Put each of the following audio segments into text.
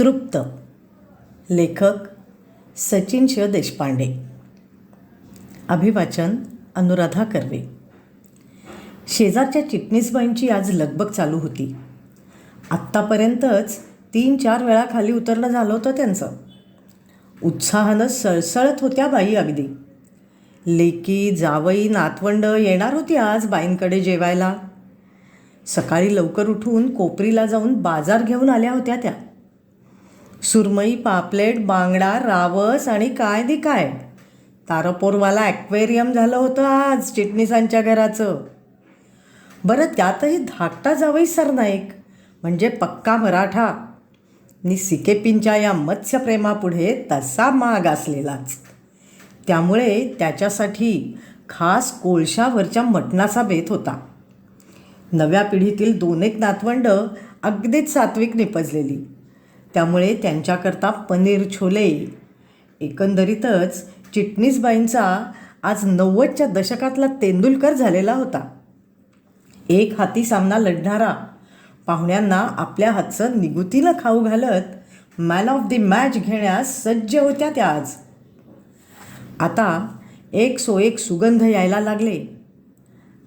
तृप्त लेखक सचिन शिव देशपांडे. अभिवाचन अनुराधा कर्वे. शेजारच्या चिटणीसबाईंची आज लगबग चालू होती. आत्तापर्यंतच तीन चार वेळा खाली उतरणं झालं होतं त्यांचं. उत्साहानं सळसळत होत्या बाई अगदी. लेकी जावई नातवंड येणार होती आज बाईंकडे जेवायला. सकाळी लवकर उठून कोपरीला जाऊन बाजार घेऊन आल्या होत्या त्या. सुरमई पापलेट बांगडा रावस आणि काय दे काय? तारपोरवाला ॲक्वेरियम झालं होतं आज चिटणीसांच्या घराचं. बरं त्यातही धाकटा जावई सरनाईक म्हणजे पक्का मराठा. नि सिकेपिंच्या या मत्स्यप्रेमापुढे तसा माग असलेलाच. त्यामुळे त्याच्यासाठी खास कोळशावरच्या मटणाचा बेत होता. नव्या पिढीतील दोन एक नातवंड अगदीच सात्विक निपजलेली. त्यामुळे त्यांच्याकरता पनीर छोले एकंदरीतच चिटणीसबाईंचा आज नव्वदच्या दशकातला तेंडुलकर झालेला होता. एक हाती सामना लढणारा पाहुण्यांना आपल्या हातचं निगुतीनं खाऊ घालत मॅन ऑफ दी मॅच घेण्यास सज्ज होत्या त्या आज. आता एक सो एक सुगंध यायला लागले.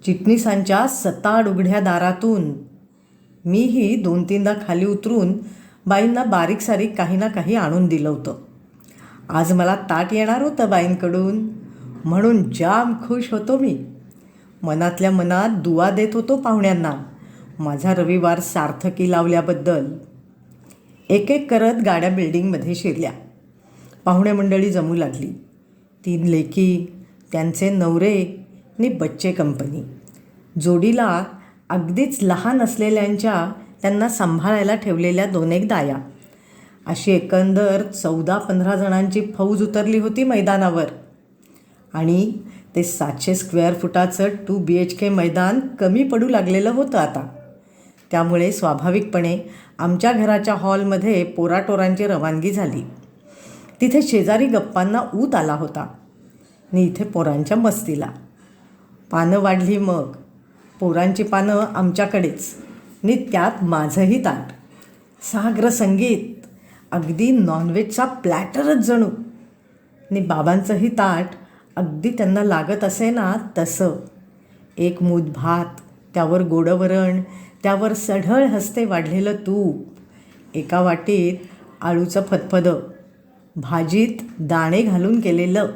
चिटणीसांच्या सताड उघड्या दारातून मीही दोन तीनदा खाली उतरून बाईंना बारीक सारीक काही ना काही आणून दिलं होतं. आज मला ताट येणार होतं बाईंकडून. म्हणून जाम खुश होतो मी. मनातल्या मनात दुवा देत होतो पाहुण्यांना. माझा रविवार सार्थकी लावल्याबद्दल. एक एक करत गाड्या बिल्डिंगमध्ये शिरल्या. पाहुणे मंडळी जमू लागली. तीन लेकी त्यांचे नवरे आणि बच्चे कंपनी. जोडीला अगदीच लहान असलेल्यांच्या त्यांना सांभाळायला ठेवलेल्या दोन एक दाया. अशी एकंदर चौदा पंधरा जणांची फौज उतरली होती मैदानावर. आणि ते सातशे स्क्वेअर फुटाचं टू बी एच के मैदान कमी पडू लागलेलं होतं आता. त्यामुळे स्वाभाविकपणे आमच्या घराच्या हॉलमध्ये पोराटोरांची रवानगी झाली. तिथे शेजारी गप्पांना ऊत आला होता. आणि इथे पोरांच्या मस्तीला. पानं वाढली मग. पोरांची पानं आमच्याकडेच. नि त्यात माझंही ताट. साग्र संगीत. अगदी नॉनव्हेजचा प्लॅटरच जणू. नि बाबांचंही ताट. अगदी त्यांना लागत असे ना तसं. एक मूद भात त्यावर गोडवरण त्यावर सढळ हस्ते वाढलेलं तूप. एका वाटीत आळूचं फतफदं. भाजीत दाणे घालून केलेलं.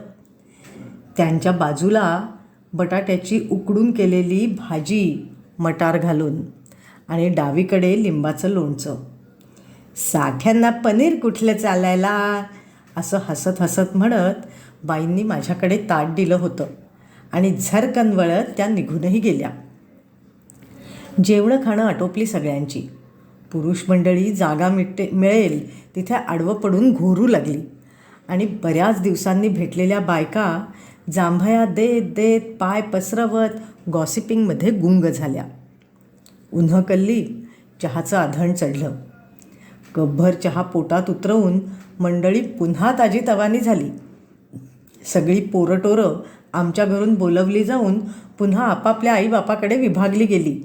त्यांच्या बाजूला बटाट्याची उकडून केलेली भाजी मटार घालून. आणि डावीकडे लिंबाचं लोणचं. साठ्यांना पनीर कुठलं चालायला? असं हसत हसत म्हणत बाईंनी माझ्याकडे ताट दिलं होतं आणि झरकन वळत त्या निघूनही गेल्या. जेवणं खाणं आटोपली सगळ्यांची. पुरुष मंडळी जागा मिटे मिळेल तिथे आडवं पडून घोरू लागली. आणि बऱ्याच दिवसांनी भेटलेल्या बायका जांभया देत देत पाय पसरवत गॉसिपिंगमध्ये गुंग झाल्या. उन्हकल्ली चहाचं आधण चढलं. कपभर चहा पोटात उतरवून मंडळी पुन्हा ताजी तवानी झाली. सगळी पोरटोरं आमच्या घरून बोलवली जाऊन पुन्हा आपापल्या आईबापाकडे विभागली गेली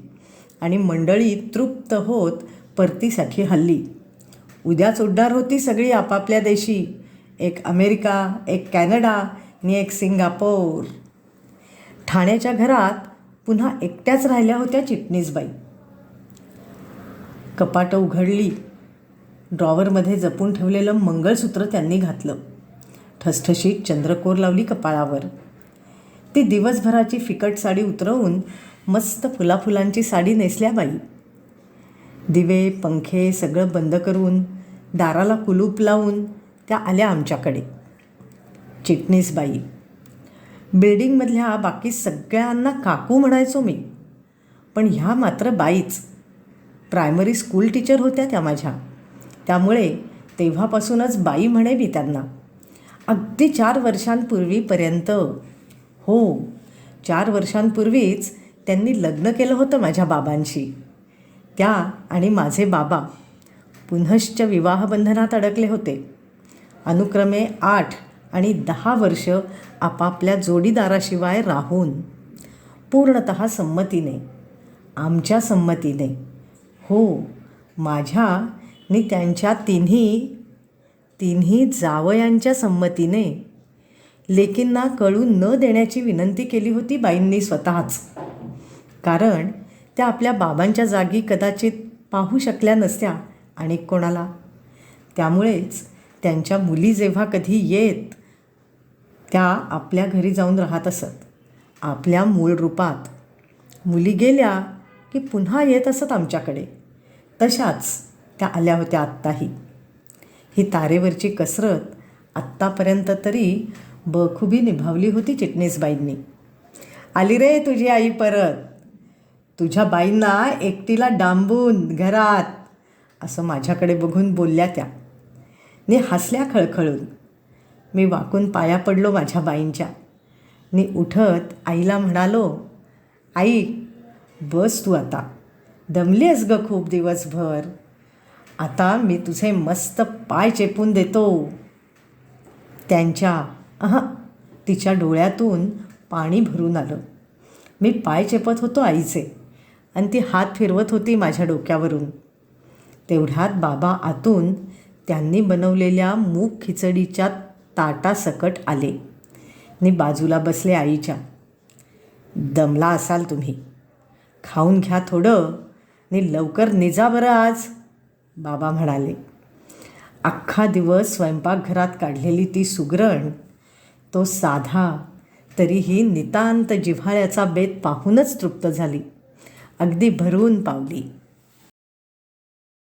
आणि मंडळी तृप्त होत परतीसाठी हल्ली. उद्याच उड्डार होती सगळी आपापल्या देशी. एक अमेरिका एक कॅनडा आणि एक सिंगापोर. ठाण्याच्या घरात पुन्हा एकट्याच राहिल्या होत्या चिटणीसबाई. कपाटं उघडली. ड्रॉवरमध्ये जपून ठेवलेलं मंगळसूत्र त्यांनी घातलं. ठसठशीत चंद्रकोर लावली कपाळावर. ती दिवसभराची फिकट साडी उतरवून मस्त फुलाफुलांची साडी नेसल्या बाई. दिवे पंखे सगळं बंद करून दाराला कुलूप लावून त्या आल्या आमच्याकडे. चिटणीस बाई. बिल्डिंगमधल्या बाकी सगळ्यांना काकू म्हणायचो मी. पण ह्या मात्र बाईच. प्रायमरी स्कूल टीचर होत्या त्या माझ्या. त्यामुळे तेव्हापासूनच बाई म्हणे मी त्यांना. अगदी चार वर्षांपूर्वीपर्यंत हो चार वर्षांपूर्वीच त्यांनी लग्न केलं होतं माझ्या बाबांशी. त्या आणि माझे बाबा पुनश्च विवाहबंधनात अडकले होते. अनुक्रमे आठ आणि दहा वर्ष आपापल्या जोडीदाराशिवाय राहून पूर्णत संमतीने आमच्या संमतीने हो माझ्या नि त्यांच्या तिन्ही तिन्ही जावयांच्या संमतीने लेकींना कळू न देण्याची विनंती केली होती बाईंनी स्वतःच. कारण त्या आपल्या बाबांच्या जागी कदाचित पाहू शकल्या नसत्या आणि कोणाला. त्यामुळेच त्यांच्या मुली जेव्हा कधी येत त्या आपल्या घरी जाऊन राहत असत. आपल्या मूळ रूपात मुली गेल्या की पुन्हा येत असत आमच्याकडे. तशाच त्या आल्या होत्या आत्ताही. ही तारेवरची कसरत आत्तापर्यंत तरी बखुबी निभावली होती चिटणीसबाईंनी. आली रे तुझी आई परत. तुझ्या बाईंना एकटीला डांबून घरात असं माझ्याकडे बघून बोलल्या त्या. नी हसल्या खळखळून. मी वाकून पाया पडलो माझ्या बाईंच्या. मी उठत आईला म्हणालो आई बस तू आता. दमली आहेस ग खूप दिवसभर. आता मी तुझे मस्त पाय चेपून देतो. त्यांच्या अह तिच्या डोळ्यातून पाणी भरून आलं. मी पाय चेपत होतो आईचे आणि ती हात फिरवत होती माझ्या डोक्यावरून. तेवढ्यात बाबा आतून त्यांनी बनवलेल्या मूग खिचडीच्या ताटासकट आले. नि बाजूला बसले आईच्या. दमला असाल तुम्ही. खाऊन घ्या थोडं. आणि लवकर निजा बरं आज. बाबा म्हणाले अख्खा दिवस स्वयंपाकघरात काढलेली ती सुगरण तो साधा तरीही नितांत जिव्हाळ्याचा बेत पाहूनच तृप्त झाली. अगदी भरून पावली.